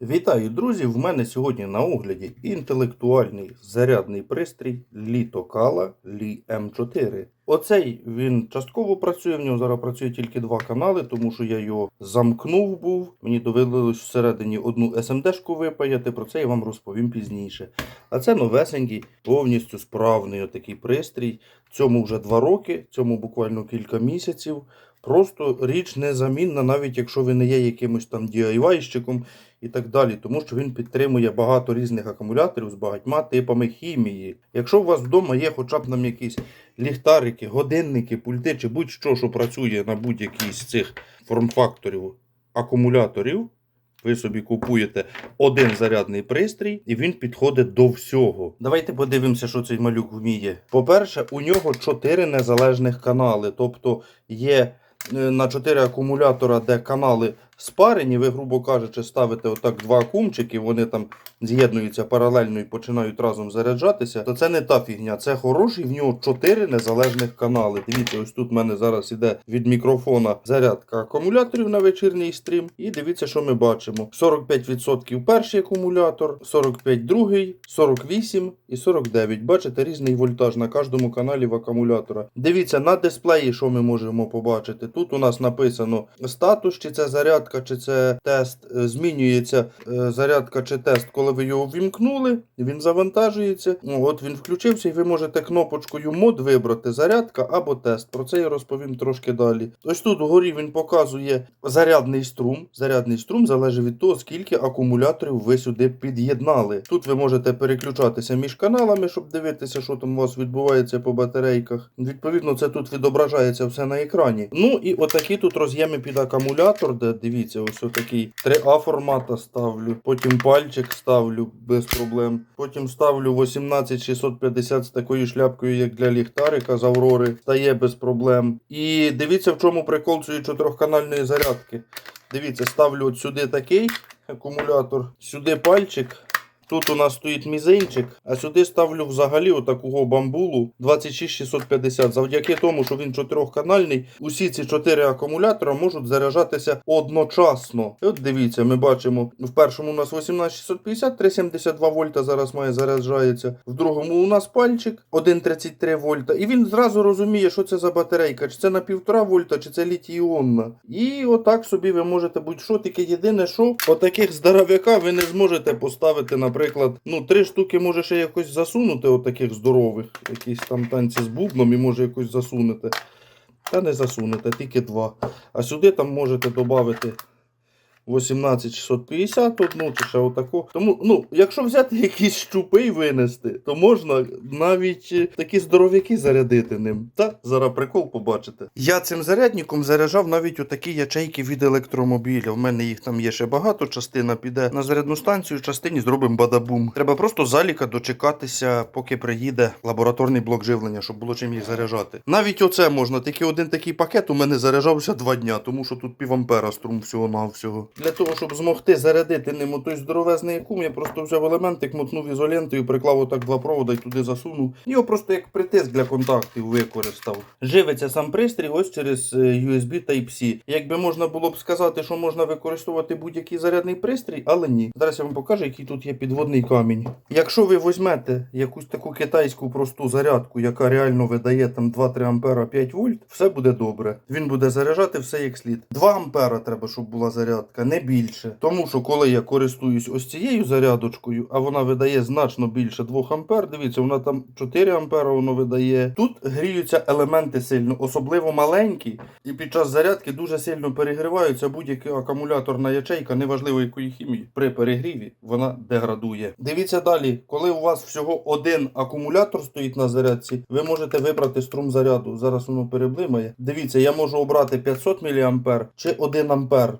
Вітаю, друзі! В мене сьогодні на огляді інтелектуальний зарядний пристрій Літокала Лі М4. Оцей він частково працює, в нього зараз працює тільки два канали, тому що я його замкнув був. Мені довелося всередині одну SMD-шку випаяти, про це я вам розповім пізніше. А це новесенький, повністю справний отакий пристрій. Цьому вже два роки, цьому буквально кілька місяців. Просто річ незамінна, навіть якщо ви не є якимось там DIY-щиком і так далі, тому що він підтримує багато різних акумуляторів з багатьма типами хімії. Якщо у вас вдома є хоча б нам якісь ліхтарики, годинники, пульти чи будь-що, що працює на будь-якій з цих форм-факторів акумуляторів, ви собі купуєте один зарядний пристрій, і він підходить до всього. Давайте подивимося, що цей малюк вміє. По-перше, у нього 4 незалежних канали, тобто є на 4 акумулятора, де канали спарені, ви, грубо кажучи, ставите отак два кумчики, вони там з'єднуються паралельно і починають разом заряджатися, то це не та фігня. Це хороший, в нього 4 незалежних канали. Дивіться, ось тут в мене зараз іде від мікрофона зарядка акумуляторів на вечірній стрім. І дивіться, що ми бачимо: 45% перший акумулятор, 45% другий, 48 і 49. Бачите, різний вольтаж на кожному каналі в акумулятора. Дивіться на дисплеї, що ми можемо побачити. Тут у нас написано статус, чи це зарядка, чи це тест. Е, Змінюється е, зарядка чи тест, коли ви його ввімкнули, він завантажується. Ну, От він включився, і ви можете кнопочкою мод вибрати зарядка або тест. Про це я розповім трошки далі. Ось тут вгорі він показує зарядний струм. Зарядний струм залежить від того, скільки акумуляторів ви сюди під'єднали. Тут ви можете переключатися між каналами, щоб дивитися, що там у вас відбувається по батарейках. Відповідно, це тут відображається все на екрані. Ну і отакі тут роз'єми під акумулятор, де дивіться, ось такий 3А формата ставлю. Потім пальчик ставлю без проблем. Потім ставлю 18650 з такою шляпкою, як для ліхтарика з Аврори. Стає без проблем. І дивіться, в чому прикол цієї чотирьохканальної зарядки. Дивіться, ставлю от сюди такий акумулятор, сюди пальчик. Тут у нас стоїть мізинчик, а сюди ставлю взагалі отакого бамбулу 26650. Завдяки тому, що він чотирьохканальний, усі ці чотири акумулятора можуть заряджатися одночасно. І от дивіться, ми бачимо, в першому у нас 18650, 372 вольта зараз має заряджається. В другому у нас пальчик 1,33 вольта. І він зразу розуміє, що це за батарейка, чи це на 1,5 вольта, чи це літій-іонна. І отак собі ви можете будь-що. Тільки єдине, що отаких здоров'яка ви не зможете поставити, наприклад, ну, три штуки може ще якось засунути, отаких здорових, якісь там танці з бубном і може якось засунути. Та не засунете, тільки два. А сюди там можете додати 18650 одну чи ще отаку. Тому, ну, якщо взяти якісь щупи і винести, то можна навіть е, такі здоров'яки зарядити ним. Та зараз прикол побачите. Я цим зарядником заряджав навіть отакі ячейки від електромобіля. У мене їх там є ще багато. Частина піде на зарядну станцію, частині зробимо бадабум. Треба просто заліка дочекатися, поки приїде лабораторний блок живлення, щоб було чим їх заряджати. Навіть оце можна, тільки один такий пакет у мене заряджався два дня, тому що тут пів ампера струм всього навсього. Для того, щоб змогти зарядити ним той здоровезний кум, я просто взяв елементик, мотнув ізолентою, приклав отак два провода і туди засунув. Його просто як притиск для контактів використав. Живиться сам пристрій ось через е, USB Type-C. Якби можна було б сказати, що можна використовувати будь-який зарядний пристрій, але ні. Зараз я вам покажу, який тут є підводний камінь. Якщо ви візьмете якусь таку китайську просту зарядку, яка реально видає там 2-3 ампера 5 вольт, все буде добре. Він буде заряджати все як слід. 2 ампера треба, щоб була зарядка, не більше. Тому що коли я користуюсь ось цією зарядочкою, а вона видає значно більше 2 ампер, дивіться, вона там 4 ампера воно видає. Тут гріються елементи сильно, особливо маленькі, і під час зарядки дуже сильно перегріваються будь-яка акумуляторна ячейка, неважливо якої хімії. При перегріві вона деградує. Дивіться далі, коли у вас всього один акумулятор стоїть на зарядці, ви можете вибрати струм заряду. Зараз воно переблимає. Дивіться, я можу обрати 500 мА чи 1 ампер,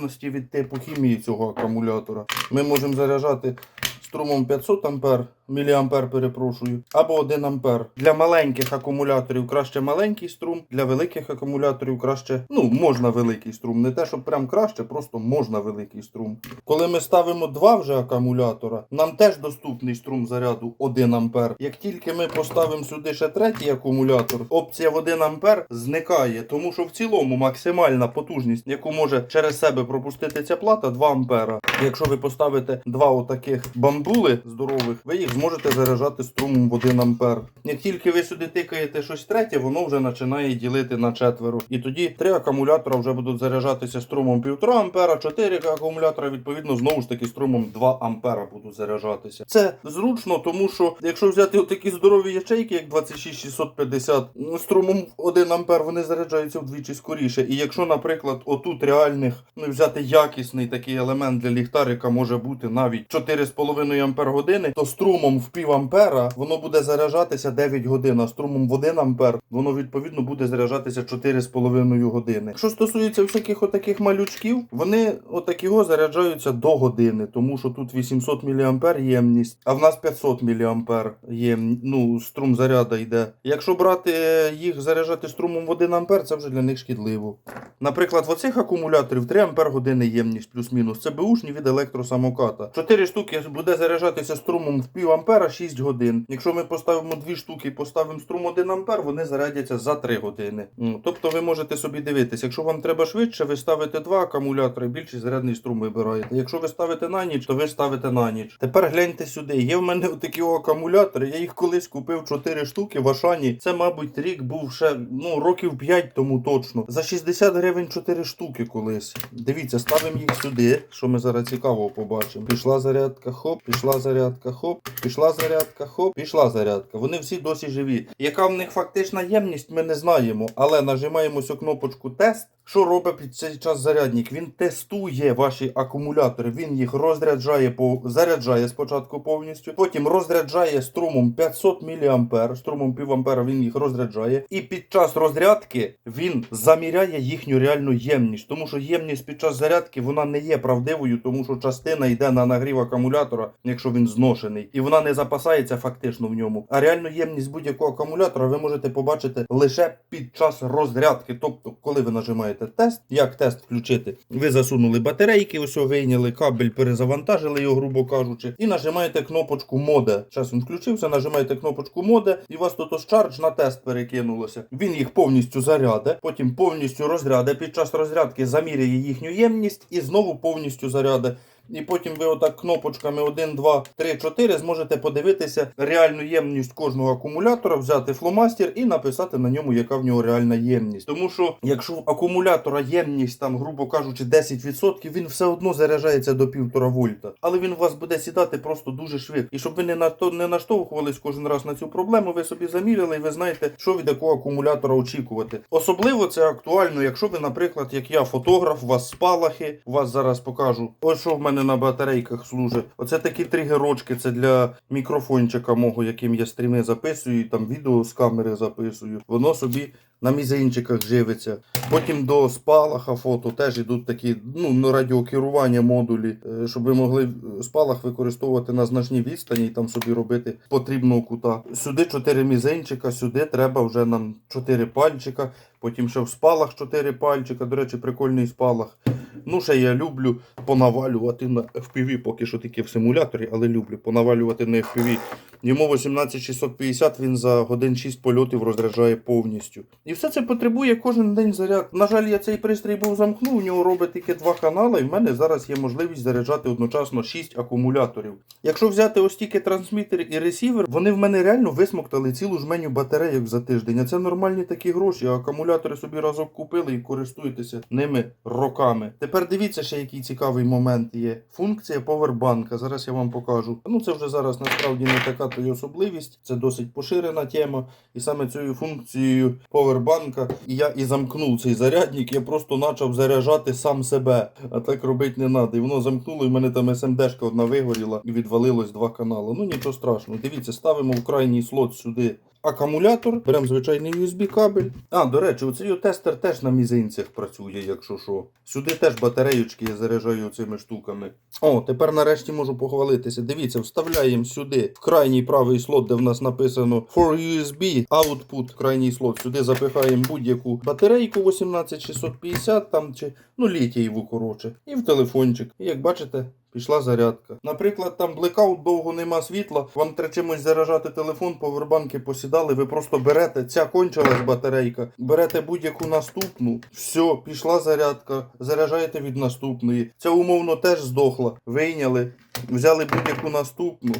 незалежності від типу хімії цього акумулятора. Ми можемо заряджати струмом 500 ампер, мА, перепрошую, або 1 ампер. Для маленьких акумуляторів краще маленький струм, для великих акумуляторів краще, ну, можна великий струм. Не те, що прям краще, просто можна великий струм. Коли ми ставимо два вже акумулятора, нам теж доступний струм заряду 1 ампер. Як тільки ми поставимо сюди ще третій акумулятор, опція в 1 ампер зникає, тому що в цілому максимальна потужність, яку може через себе пропустити ця плата, 2 ампера. Якщо ви поставите два отаких бамбули здорових, ви їх зможете заряджати струмом в 1 ампер. Як тільки ви сюди тикаєте щось третє, воно вже починає ділити на четверо. І тоді три акумулятора вже будуть заряджатися струмом 1,5 ампера, 4 акумулятора, відповідно, знову ж таки струмом 2 ампера будуть заряджатися. Це зручно, тому що якщо взяти такі здорові ячейки, як 26650, ну, струмом 1 ампер вони заряджаються вдвічі скоріше. І якщо, наприклад, отут реальних ну, взяти якісний такий елемент для ліхтарика може бути навіть 4,5 ампер години, то струмом в пів ампера воно буде заряджатися 9 годин, а струмом в 1 ампер воно відповідно буде заряджатися 4,5 години. Що стосується всяких отаких малючків, вони отакого заряджаються до години, тому що тут 800 мА ємність, а в нас 500 мА єм... ну, струм заряда йде. Якщо брати е, їх заряджати струмом в 1 ампер, це вже для них шкідливо. Наприклад, в оцих акумуляторів 3 ампер години ємність плюс-мінус. Це беушні від електросамоката. 4 штуки буде заряджатися струмом в пів ампера 6 годин. Якщо ми поставимо 2 штуки поставимо струм 1 ампер, вони зарядяться за 3 години. Тобто ви можете собі дивитися, якщо вам треба швидше, ви ставите два акумулятори, більший зарядний струм вибираєте. Якщо ви ставите на ніч, то ви ставите на ніч. Тепер гляньте сюди. Є в мене такі акумулятори. Я їх колись купив 4 штуки в Ашані. Це, мабуть, рік був ще ну років 5 тому точно. За 60 гривень 4 штуки колись. Дивіться, ставимо їх сюди, що ми зараз цікавого побачимо. Пішла зарядка, хоп, пішла зарядка, хоп, пішла зарядка, хоп, пішла зарядка. Вони всі досі живі. Яка в них фактична ємність, ми не знаємо. Але нажимаємо цю кнопочку тест. Що робить під цей час зарядник? Він тестує ваші акумулятори, він їх розряджає по заряджає спочатку повністю, потім розряджає струмом 500 мА, струмом пів ампера він їх розряджає. І під час розрядки він заміряє їхню реальну ємність, тому що ємність під час зарядки вона не є правдивою, тому що частина йде на нагрів акумулятора, якщо він зношений, і вона не запасається фактично в ньому. А реальну ємність будь-якого акумулятора ви можете побачити лише під час розрядки, тобто, коли ви нажимаєте тест, як тест включити, ви засунули батарейки, ось вийняли кабель, перезавантажили його, грубо кажучи, і нажимаєте кнопочку моде. Зараз він включився, нажимаєте кнопочку моде, і у вас тут чардж на тест перекинулося. Він їх повністю заряде, потім повністю розряде. Під час розрядки заміряє їхню ємність і знову повністю заряде. І потім ви отак кнопочками 1, 2, 3, 4 зможете подивитися реальну ємність кожного акумулятора, взяти фломастер і написати на ньому, яка в нього реальна ємність. Тому що якщо в акумулятора ємність, там, грубо кажучи, 10%, він все одно заряджається до 1,5 вольта. Але він у вас буде сідати просто дуже швидко. І щоб ви не на не наштовхувались кожен раз на цю проблему, ви собі заміряли і ви знаєте, що від якого акумулятора очікувати. Особливо це актуально, якщо ви, наприклад, як я фотограф, у вас спалахи, у вас зараз покажу. Ось що в мене на батарейках служить. Оце такі тригерочки, це для мікрофончика мого, яким я стріми записую, і там відео з камери записую. Воно собі на мізинчиках живиться. Потім до спалаха фото теж йдуть такі ну, радіокерування модулі, е, щоб ви могли спалах використовувати на значній відстані і там собі робити потрібного кута. Сюди 4 мізинчика, сюди треба вже нам 4 пальчика, потім ще в спалах 4 пальчика. До речі, прикольний спалах. Ну, ще я люблю понавалювати на FPV, поки що тільки в симуляторі, але люблю понавалювати на FPV. Йому 18650, він за годин 6 польотів розряджає повністю. І все це потребує кожен день заряд. На жаль, я цей пристрій був замкнув, у нього робить тільки два канали, і в мене зараз є можливість заряджати одночасно 6 акумуляторів. Якщо взяти ось тільки трансмітер і ресівер, вони в мене реально висмоктали цілу жменю батарейок за тиждень. А це нормальні такі гроші, а акумулятори собі разок купили і користуєтеся ними роками. Тепер дивіться ще який цікавий момент є. Функція повербанка. Зараз я вам покажу. Ну це вже зараз насправді не така то й особливість. Це досить поширена тема. І саме цією функцією повербанка і я і замкнув цей зарядник. Я просто почав заряджати сам себе. А так робити не треба. І воно замкнуло, і в мене там СМДшка одна вигоріла і відвалилось два канали. Ну нічого страшного. Дивіться, ставимо в крайній слот сюди акумулятор, беремо звичайний USB кабель. А, до речі, оцей тестер теж на мізинцях працює, якщо що. Сюди теж батареючки я заряджаю цими штуками. О, тепер нарешті можу похвалитися. Дивіться, вставляємо сюди в крайній правий слот, де в нас написано for USB output, крайній слот. Сюди запихаємо будь-яку батарейку 18650 там чи ну літієву коротше. І в телефончик. І як бачите, пішла зарядка. Наприклад, там блекаут довго нема світла, вам треба чимось заряджати телефон, повербанки посідали, ви просто берете, ця кончилась батарейка, берете будь-яку наступну, все, пішла зарядка, заряджаєте від наступної. Ця умовно теж здохла. Вийняли, взяли будь-яку наступну.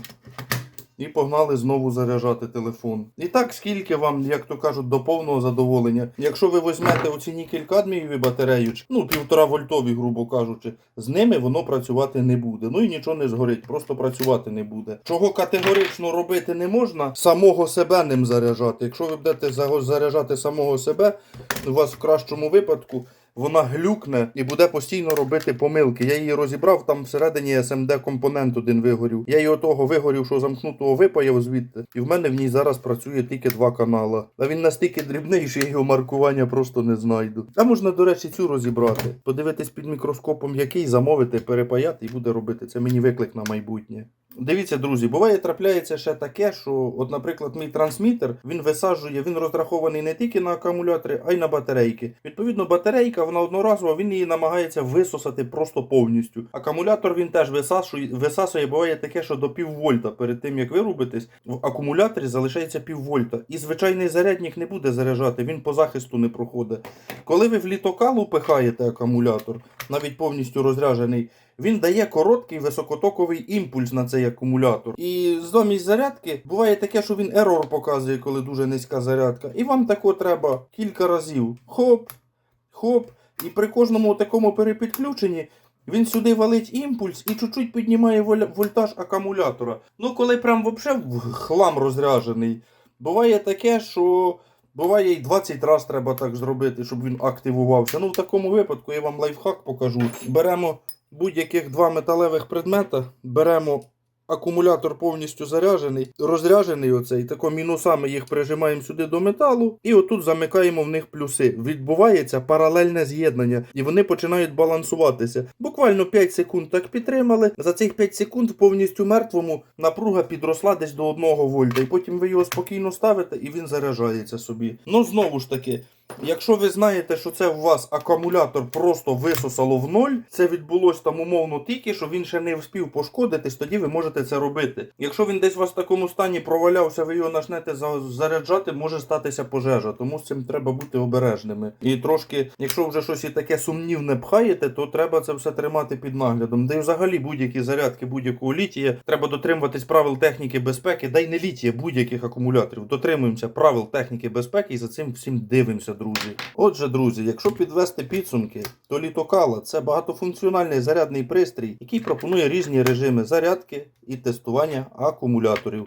І погнали знову заряджати телефон. І так, скільки вам, як то кажуть, до повного задоволення. Якщо ви візьмете оці нікель кадмієві батареї, ну півтора вольтові, грубо кажучи, з ними воно працювати не буде. Ну і нічого не згорить, просто працювати не буде. Чого категорично робити не можна, самого себе ним заряджати. Якщо ви будете заряджати самого себе, у вас в кращому випадку. Вона глюкне і буде постійно робити помилки. Я її розібрав, там всередині SMD компонент один вигорів. Я її того вигорів, що замкнутого випаяв звідти. І в мене в ній зараз працює тільки два канала. А він настільки дрібний, що я його маркування просто не знайду. А можна, до речі, цю розібрати. Подивитись під мікроскопом, який замовити, перепаяти і буде робити. Це мені виклик на майбутнє. Дивіться, друзі, буває трапляється ще таке, що, от, наприклад, мій трансмітер він висаджує, він розрахований не тільки на акумулятори, а й на батарейки. Відповідно, батарейка вона одноразова, він її намагається висосати просто повністю. Акумулятор він теж висасує, висасує. Буває таке, що до піввольта перед тим як вирубитись, в акумуляторі залишається піввольта. І звичайний зарядник не буде заряджати, він по захисту не проходить. Коли ви в літокалу пихаєте акумулятор, навіть повністю розряджений. Він дає короткий високотоковий імпульс на цей акумулятор. І замість зарядки буває таке, що він ерор показує, коли дуже низька зарядка. І вам тако треба кілька разів. Хоп, хоп. І при кожному такому перепідключенні він сюди валить імпульс і чуть-чуть піднімає вольтаж акумулятора. Ну, коли прям вообще в хлам розряджений, буває таке, що. Буває і 20 разів треба так зробити, щоб він активувався. Ну, в такому випадку я вам лайфхак покажу. Беремо будь-яких два металевих предмета, беремо акумулятор повністю заряджений, розряджений оцей, тако мінусами їх прижимаємо сюди до металу, і отут замикаємо в них плюси. Відбувається паралельне з'єднання, і вони починають балансуватися. Буквально 5 секунд так підтримали. За цих 5 секунд повністю мертвому напруга підросла десь до 1 вольта, і потім ви його спокійно ставите, і він заряджається собі. Ну знову ж таки. Якщо ви знаєте, що це у вас акумулятор просто висосало в ноль, це відбулось там умовно тільки, що він ще не вспів пошкодитись, тоді ви можете це робити. Якщо він десь у вас в такому стані провалявся, ви його почнете за- заряджати, може статися пожежа. Тому з цим треба бути обережними. І трошки, якщо вже щось і таке сумнівне пхаєте, то треба це все тримати під наглядом. Де взагалі будь-які зарядки будь-якого літія, треба дотримуватись правил техніки безпеки, да й не літія будь-яких акумуляторів. Дотримуємося правил техніки безпеки і за цим всім дивимося, друзі. Отже, друзі, якщо підвести підсумки, то літокала це багатофункціональний зарядний пристрій, який пропонує різні режими зарядки і тестування акумуляторів.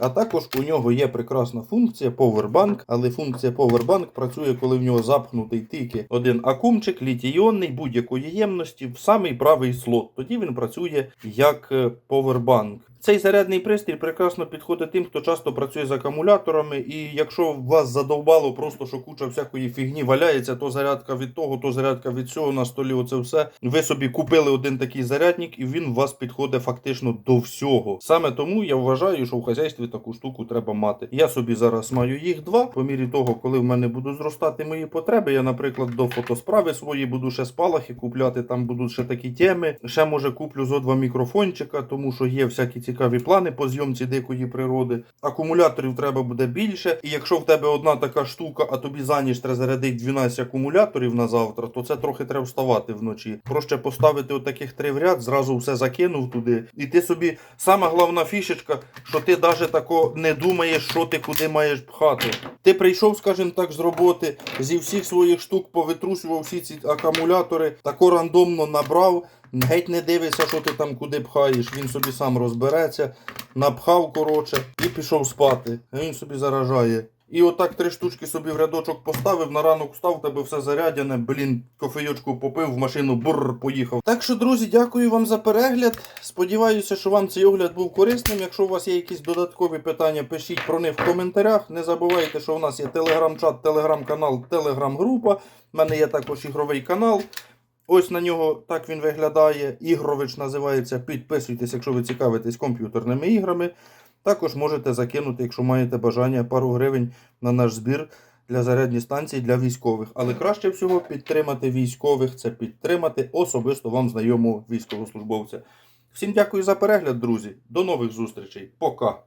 А також у нього є прекрасна функція Powerbank, але функція Powerbank працює, коли в нього запхнутий тільки один акумчик, літій-іонний будь-якої ємності в самий правий слот. Тоді він працює як Powerbank. Цей зарядний пристрій прекрасно підходить тим, хто часто працює з акумуляторами, і якщо вас задовбало просто, що куча всякої фігні валяється, то зарядка від того, то зарядка від цього на столі, оце все. Ви собі купили один такий зарядник, і він у вас підходить фактично до всього. Саме тому я вважаю, що в хазяйстві таку штуку треба мати. Я собі зараз маю їх два. По мірі того, коли в мене будуть зростати мої потреби, я, наприклад, до фотосправи свої буду ще спалахи купляти, там будуть ще такі теми. Ще може куплю зо два мікрофончика, тому що є всякі цікаві плани по зйомці дикої природи. Акумуляторів треба буде більше. І якщо в тебе одна така штука, а тобі за ніч треба зарядити 12 акумуляторів на завтра, то це трохи треба вставати вночі. Проще поставити отаких три в ряд, зразу все закинув туди. І ти собі сама головна фішечка, що ти навіть тако не думаєш, що ти куди маєш пхати. Ти прийшов, скажімо так, з роботи, зі всіх своїх штук повитрусював всі ці акумулятори, тако рандомно набрав. Геть не дивишся, що ти там куди пхаєш, він собі сам розбереться, напхав, коротше, і пішов спати. Він собі заражає. І отак три штучки собі в рядочок поставив, на ранок встав, тебе все зарядяне, блін, кофейочку попив, в машину бурр, поїхав. Так що, друзі, дякую вам за перегляд. Сподіваюся, що вам цей огляд був корисним. Якщо у вас є якісь додаткові питання, пишіть про них в коментарях. Не забувайте, що у нас є телеграм-чат, телеграм-канал, телеграм-група. У мене є також ігровий канал. Ось на нього так він виглядає. Ігрович називається. Підписуйтесь, якщо ви цікавитесь комп'ютерними іграми. Також можете закинути, якщо маєте бажання, пару гривень на наш збір для зарядні станції для військових. Але краще всього підтримати військових це підтримати особисто вам знайомого військовослужбовця. Всім дякую за перегляд, друзі. До нових зустрічей. Пока.